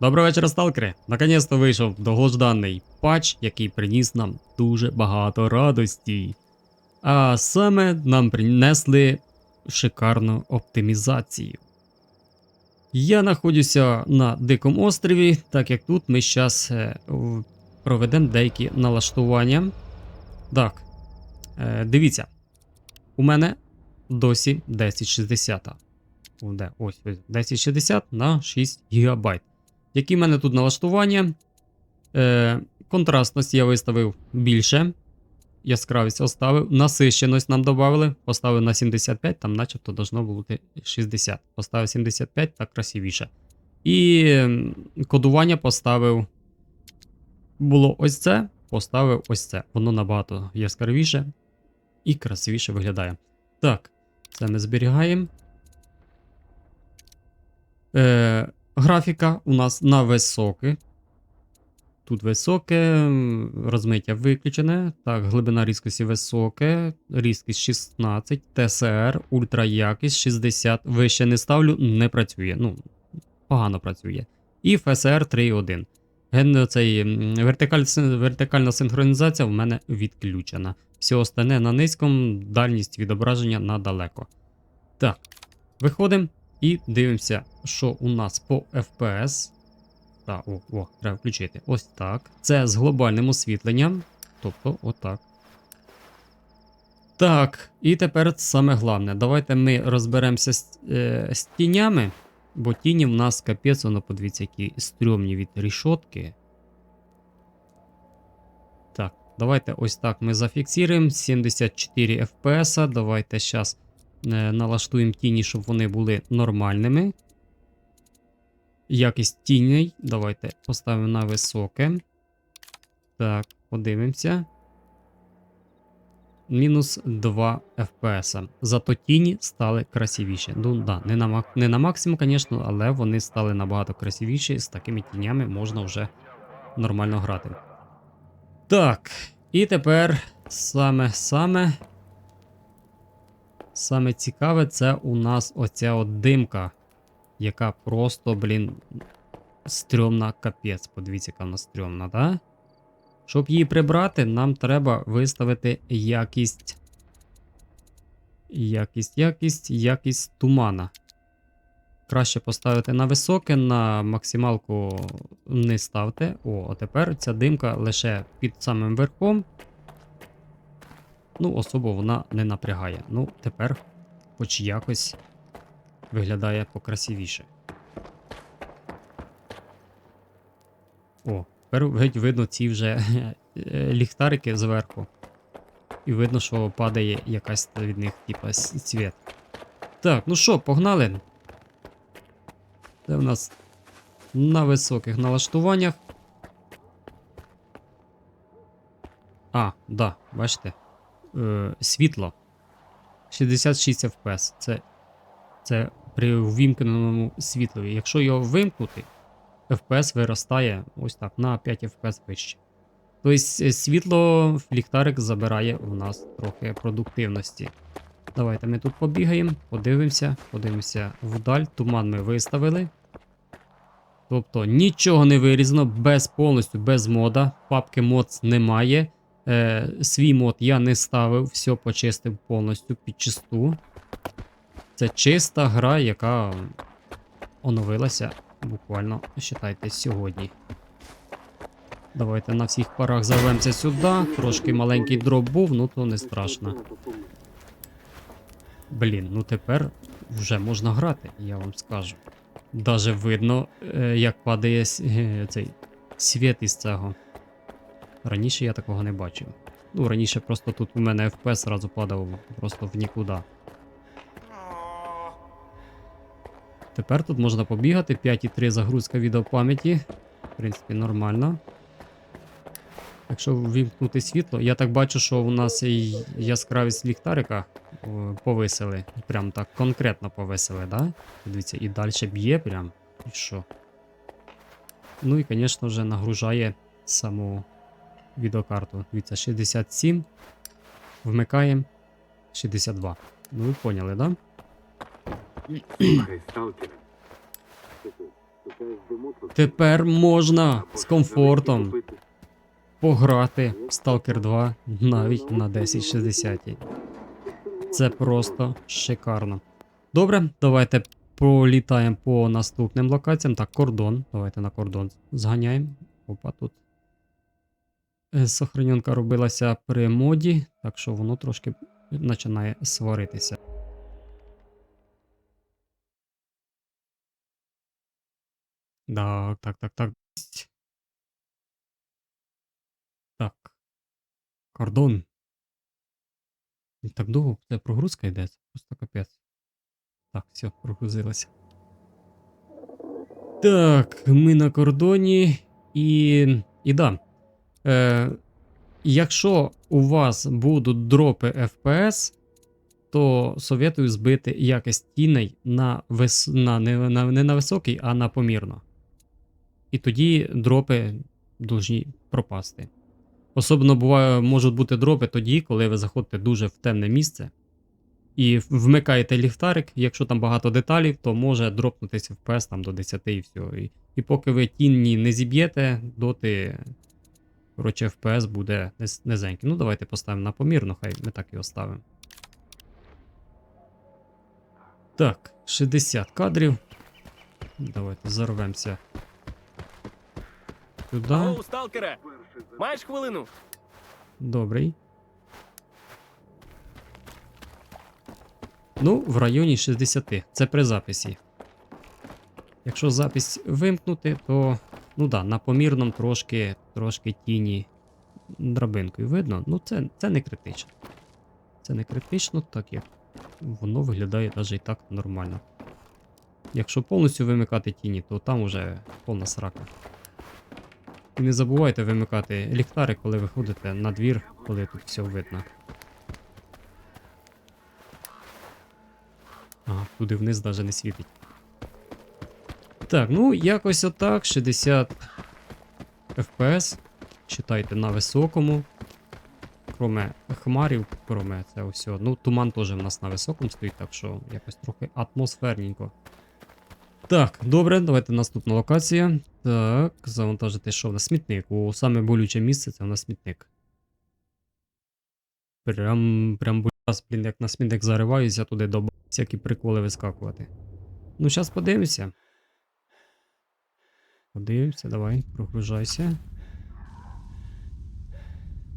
Доброго вечора, сталкери! Наконець-то вийшов довгожданий патч, який приніс нам дуже багато радості. А саме нам принесли шикарну оптимізацію. Я знаходжуся на Дикому острові, так як тут ми зараз проведемо деякі налаштування. Так, е, дивіться, у мене досі 1060. Де? Ось, ось 1060 на 6 ГБ. Які в мене тут налаштування? Е, контрастність я виставив більше. Яскравість оставив. Насищеність нам додали. Поставив на 75, там начебто должно бути 60. Поставив 75, так красивіше. І кодування поставив. Було ось це, поставив ось це. Воно набагато яскравіше і красивіше виглядає. Так, це ми зберігаємо. Е, графіка у нас на високе. Тут високе, розмиття виключене. Так, глибина різкості високе, різкість 16, ТСР, ультраякість 60. Вище не ставлю, не працює. Ну, погано працює. І FSR 3.1. Ген цей вертикаль, вертикальна синхронізація в мене відключена. Все остальне на низькому, дальність відображення на далеко. Так, виходимо і дивимося, що у нас по FPS. Так, о, о, треба включити. Ось так. Це з глобальним освітленням. Тобто, отак. Так, і тепер саме головне. Давайте ми розберемося з, е, з тінями. Бо тіні в нас капець, воно подивіться, які стрьомні від рішотки. Так, давайте ось так ми зафіксуємо. 74 FPS. Давайте зараз налаштуємо тіні, щоб вони були нормальними. Якість тіней. Давайте поставимо на високе. Так, подивимося. Мінус 2 FPS. Зато тіні стали красивіші. Ну да, не на, не на максимум, звісно, але вони стали набагато красивіші. З такими тінями можна вже нормально грати. Так, і тепер саме саме. Цікаве, це у нас оця от димка, яка просто, блін, стрьомна капець. Подивіться, яка вона стрьомна, да? Щоб її прибрати, нам треба виставити якість. Якість, якість, якість тумана. Краще поставити на високе, на максималку не ставте. О, а тепер ця димка лише під самим верхом. Ну, особо вона не напрягає. Ну, тепер, хоч якось, виглядає покрасивіше. О, тепер геть видно ці вже е, ліхтарики зверху. І видно, що падає якась від них, типа, цвіт. Так, ну що, погнали. Це в нас на високих налаштуваннях. А, да, бачите. Е, світло. 66 FPS. Це, це при увімкненому світлові. Якщо його вимкнути, FPS виростає ось так на 5 FPS вище. Тобто е, світло ліхтарик забирає у нас трохи продуктивності. Давайте ми тут побігаємо, подивимося, подивимося вдаль. Туман ми виставили. Тобто нічого не вирізано, без повністю без мода. Папки мод немає. Е, свій мод я не ставив, все почистив повністю під чисту. Це чиста гра, яка оновилася буквально, считайте, сьогодні. Давайте на всіх парах завемося сюди. Трошки маленький дроп був, ну то не страшно. Блін, ну тепер вже можна грати, я вам скажу. Даже видно, е, як падає е, цей світ із цього. Раніше я такого не бачив. Ну, раніше просто тут у мене FPS зразу падав просто в нікуди. Тепер тут можна побігати. 5,3 загрузка відеопам'яті. В принципі, нормально. Якщо ввімкнути світло, я так бачу, що у нас і яскравість ліхтарика повисили. Прям так конкретно повисили, да? Дивіться, і далі б'є прям. І що? Ну і, звісно, вже нагружає саму відеокарту. Дивіться, 67. Вмикаємо 62. Ну ви поняли, да? Тепер можна з комфортом пограти в Stalker 2 навіть на 1060. Це просто шикарно. Добре, давайте пролітаємо по наступним локаціям. Так, кордон. Давайте на кордон зганяємо. Опа, тут. Е, Сохраненка робилася при моді, так що воно трошки починає сваритися. Так, так, так, так. Так. Кордон. Так довго це прогрузка йде, це просто капець. Так, все, прогрузилося. Так, ми на кордоні. І. І да. Е, якщо у вас будуть дропи FPS, то советую збити якість тіней на, вис... на, не, на не на високий, а на помірно. І тоді дропи должні пропасти. Особливо буває, можуть бути дропи тоді, коли ви заходите дуже в темне місце і вмикаєте ліхтарик, якщо там багато деталів, то може дропнутися FPS там до 10 і все. І, і поки ви тінні не зіб'єте, доти коротше, FPS буде низенький. Ну, давайте поставимо на помірно, хай ми так його ставимо. Так, 60 кадрів. Давайте зарвемося. Сюди. Алло, сталкере! Маєш хвилину? Добрий. Ну, в районі 60. Це при записі. Якщо запись вимкнути, то. Ну да, на помірному трошки, трошки тіні драбинкою видно. Ну, це, це не критично. Це не критично, так як воно виглядає навіть і так нормально. Якщо повністю вимикати тіні, то там уже повна срака. І не забувайте вимикати ліхтари, коли виходите на двір, коли тут все видно. Ага, туди вниз навіть не світить. Так, ну якось отак. 60 FPS. Читайте на високому. Кроме хмарів, кроме це все. Ну, туман теж в нас на високому стоїть, так що якось трохи атмосферненько. Так, добре, давайте наступна локація. Так, завантажити, що в нас смітник. О, саме болюче місце це в нас смітник. Прям, прям раз, блін, як на смітник зариваюся, туди до всякі приколи вискакувати. Ну, зараз подивимося. Подивимося, давай, прогружайся.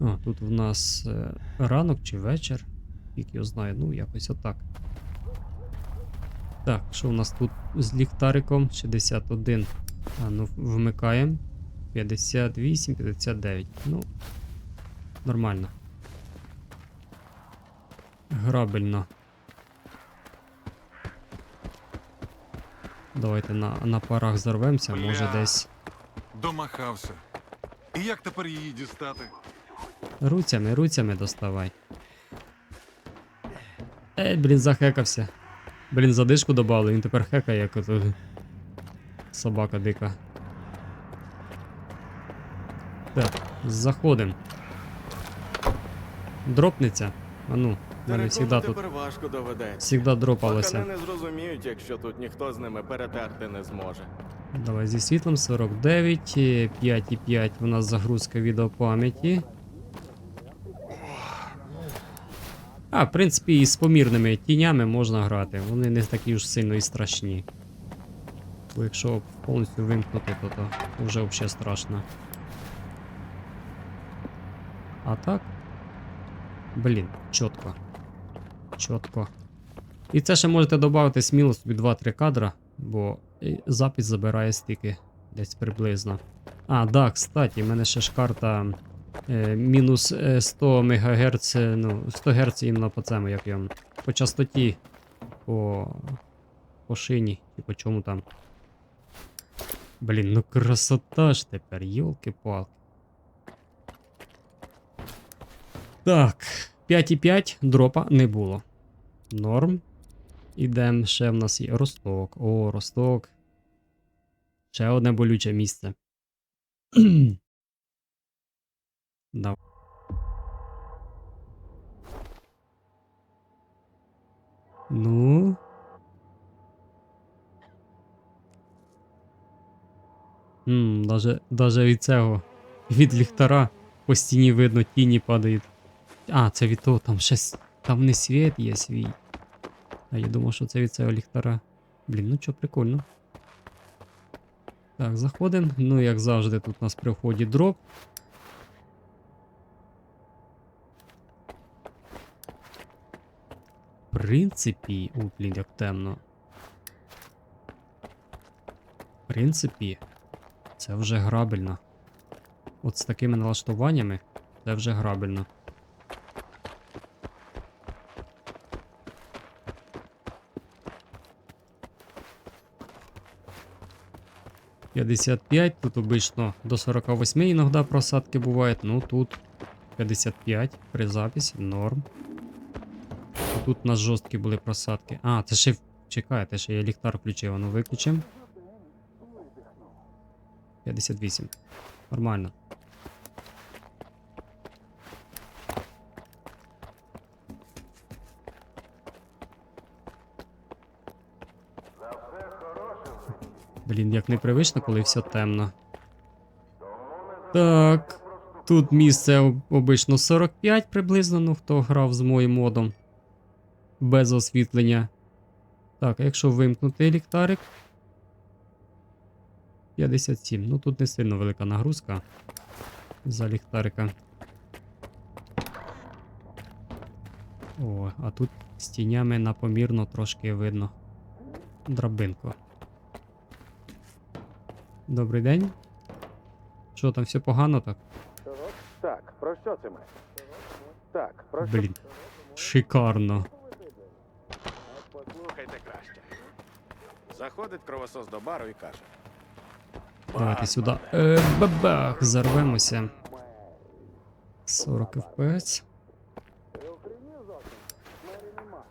А, тут в нас е, ранок чи вечір. Як його знаю, ну якось отак. Так, що у нас тут з ліхтариком? 61. А ну, вмикаємо. 58, 59. Ну, нормально. Грабельно. Давайте на, на парах зарвемося, може десь Домахався. І як тепер її дістати? руцями, руцями доставай. Ей, блін, захекався. Блін, задишку добавили, він тепер хекає, як ото собака дика. Так, заходим. Дропнеться. А ну, мене завжди тут тепер важко доведеться. завжди дропалося. Пацани не зрозуміють, якщо тут ніхто з ними перетерти не зможе. Давай зі світлом 49, е, 5,5 у нас загрузка відеопам'яті. А, в принципі, і з помірними тінями можна грати. Вони не такі ж сильно і страшні. Бо якщо повністю вимкнути, то, то вже взагалі страшно. А так? Блін, чітко. Чітко. І це ще можете додати сміло собі 2-3 кадра, бо е, запис забирає стільки десь приблизно. А, да, кстати, в мене ще ж карта е, мінус е, 100 МГц, ну, 100 Гц іменно по цьому, як йому. По частоті, по, по шині, і по чому там. Блін, ну красота ж тепер, йолки-палки. Так, 5,5 дропа не було. Норм. Ідем, ще в нас є росток. О, росток. Ще одне болюче місце. да. Ну. Даже від цього. Від ліхтара по стіні видно, тіні падають. А, це від того, там ще там не світ є свій. А я думав, що це від цього ліхтара. Блін, ну чо, прикольно. Так, заходимо. Ну, як завжди, тут у нас при вході дроп. В принципі, у, блін, як темно. В принципі, це вже грабельно. От з такими налаштуваннями це вже грабельно. П'ятдесят п'ять, тут обично до 48 іноді просадки бувають, ну тут 55 при записі, норм. Тут у нас жорсткі були просадки. А, це ще. Чекайте, ще я ліхтар включив, а ну виключимо. 58. Нормально. Блін, як непривично, коли все темно. Так. Тут місце обично 45 приблизно, ну хто грав з моїм модом. Без освітлення. Так, якщо вимкнути ліхтарик. 57. Ну тут не сильно велика нагрузка за ліхтарика. О, а тут з тінями напомірно трошки видно драбинку. Добрий день. Що там все погано так? Так, про що це ми? Так, про що? Блін. Шикарно. Послухайте краще. Заходить кровосос до бару і каже. Давайте сюди. Е, бабах! Зарвемося. 40 FPS.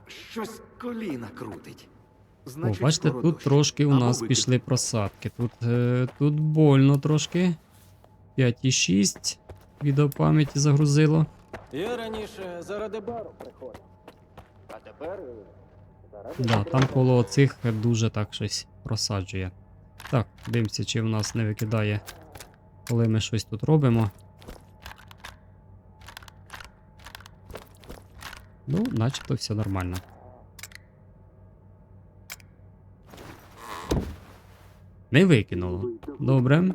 Щось коліна крутить. О, бачите, тут трошки у нас викид. пішли просадки. Тут, е, тут больно трошки. 5,6 відеопам'яті загрузило. Я раніше заради бару приходив. А тепер е, заради Да, там коло цих дуже так щось просаджує. Так, дивимося, чи в нас не викидає, коли ми щось тут робимо. Ну, начебто все нормально. Не викинуло. Добре.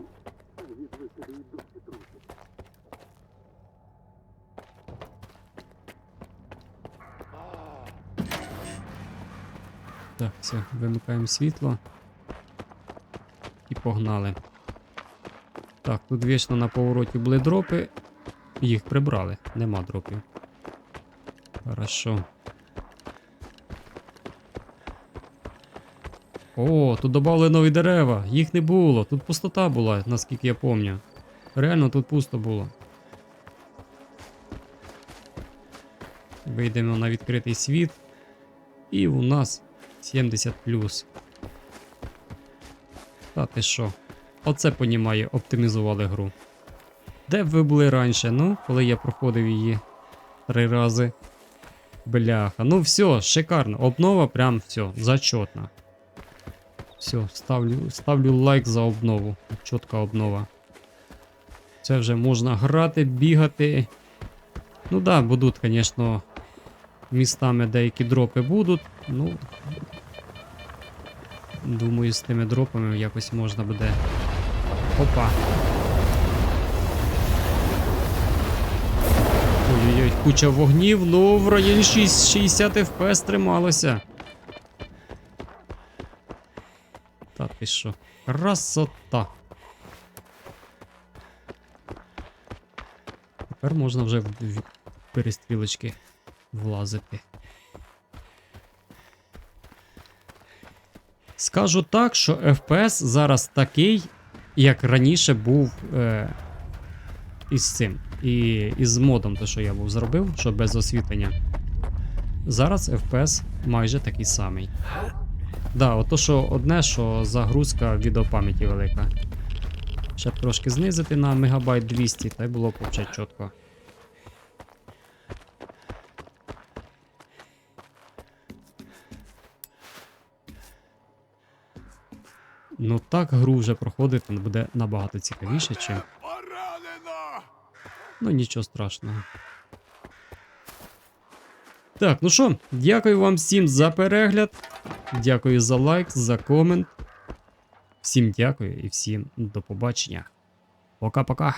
Так, все, вимикаємо світло. І погнали. Так, тут вічно на повороті були дропи. Їх прибрали, нема дропів. Хорошо. О, тут додали нові дерева. Їх не було. Тут пустота була, наскільки я пам'ятаю. Реально тут пусто було. Вийдемо на відкритий світ. І у нас 70 Та ти що? Оце понімає, оптимізували гру. Де б ви були раніше? Ну, коли я проходив її три рази. Бляха. Ну все, шикарно. Обнова прям все, зачетна. Все, ставлю, ставлю лайк за обнову. Чітка обнова. Це вже можна грати, бігати. Ну да, будуть, звісно, містами деякі дропи будуть. Ну. Думаю, з тими дропами якось можна буде. Опа. Ой-ой-ой, куча вогнів, ну в районі 6, 60 FPS трималося. Ти що? Красота. Тепер можна вже в, перестрілочки влазити. Скажу так, що FPS зараз такий, як раніше був е, із цим. І із модом, те, що я був зробив, що без освітлення. Зараз FPS майже такий самий. Да, ото що одне, що загрузка відеопам'яті велика. Ще б трошки знизити на мегабайт 200, та й було б взагалі чітко. Ну так гру вже проходити буде набагато цікавіше, чим. Ну нічого страшного. Так, ну що, дякую вам всім за перегляд. Дякую за лайк, за комент. Всім дякую і всім до побачення. Пока-пока.